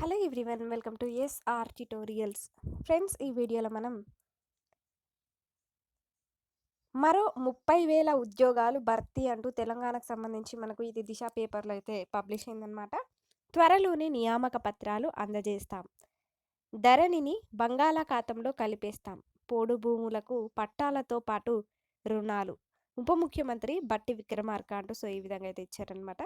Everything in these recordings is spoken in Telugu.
Hello everyone welcome to SR tutorials. Friends ఈ వీడియోలో మనం మరో ముప్పై వేల ఉద్యోగాలు భర్తీ అంటూ తెలంగాణకు సంబంధించి మనకు ఇది దిశ పేపర్లో అయితే పబ్లిష్ అయిందనమాట త్వరలోనే నియామక పత్రాలు అందజేస్తాం. ధరణిని బంగాళాఖాతంలో కలిపేస్తాం. పోడు భూములకు పట్టాలతో పాటు రుణాలు. ఉప ముఖ్యమంత్రి బట్టి విక్రమార్క అంటూ సో ఈ విధంగా అయితే ఇచ్చారనమాట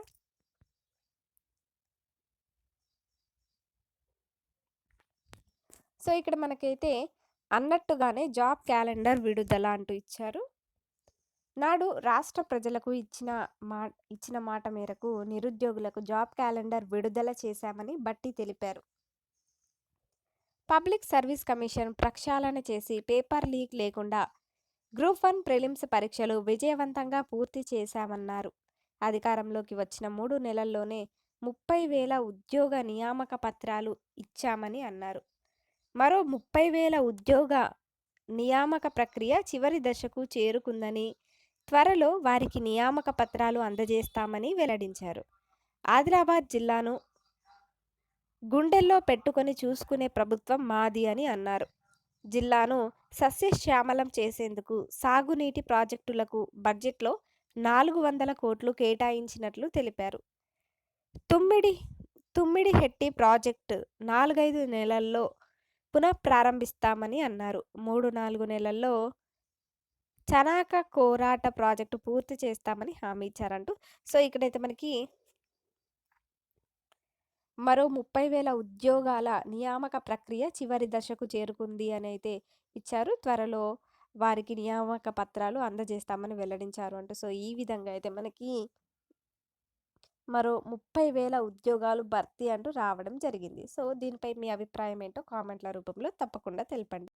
సో ఇక్కడ మనకైతే అన్నట్టుగానే జాబ్ క్యాలెండర్ విడుదల అంటూ ఇచ్చారు. నాడు రాష్ట్ర ప్రజలకు ఇచ్చిన మా ఇచ్చిన మాట మేరకు నిరుద్యోగులకు జాబ్ క్యాలెండర్ విడుదల చేశామని బట్టి తెలిపారు. పబ్లిక్ సర్వీస్ కమిషన్ ప్రక్షాళన చేసి పేపర్ లీక్ లేకుండా గ్రూప్ వన్ ప్రిలిమ్స్ పరీక్షలు విజయవంతంగా పూర్తి చేశామన్నారు. అధికారంలోకి వచ్చిన మూడు నెలల్లోనే ముప్పై వేల ఉద్యోగ నియామక పత్రాలు ఇచ్చామని అన్నారు. మరో ముప్పై వేల ఉద్యోగ నియామక ప్రక్రియ చివరి దశకు చేరుకుందని త్వరలో వారికి నియామక పత్రాలు అందజేస్తామని వెల్లడించారు. ఆదిలాబాద్ జిల్లాను గుండెల్లో పెట్టుకొని చూసుకునే ప్రభుత్వం మాది అని అన్నారు. జిల్లాను సస్యశ్యామలం చేసేందుకు సాగునీటి ప్రాజెక్టులకు బడ్జెట్లో నాలుగు వందల కోట్లు కేటాయించినట్లు తెలిపారు. తుమ్మిడి తుమ్మిడి హెట్టి ప్రాజెక్టు నాలుగైదు నెలల్లో పునః ప్రారంభిస్తామని అన్నారు. మూడు నాలుగు నెలల్లో చనాక కోరాట ప్రాజెక్టు పూర్తి చేస్తామని హామీ ఇచ్చారంటూ. సో ఇక్కడైతే మనకి మరో ముప్పై వేల ఉద్యోగాల నియామక ప్రక్రియ చివరి దశకు చేరుకుంది అని అయితే ఇచ్చారు. త్వరలో వారికి నియామక పత్రాలు అందజేస్తామని వెల్లడించారు అంటూ. సో ఈ విధంగా అయితే మనకి మరో ముప్పై వేల ఉద్యోగాలు భర్తీ అంటూ రావడం జరిగింది. సో దీనిపై మీ అభిప్రాయం ఏంటో కామెంట్ల రూపంలో తప్పకుండా తెలపండి.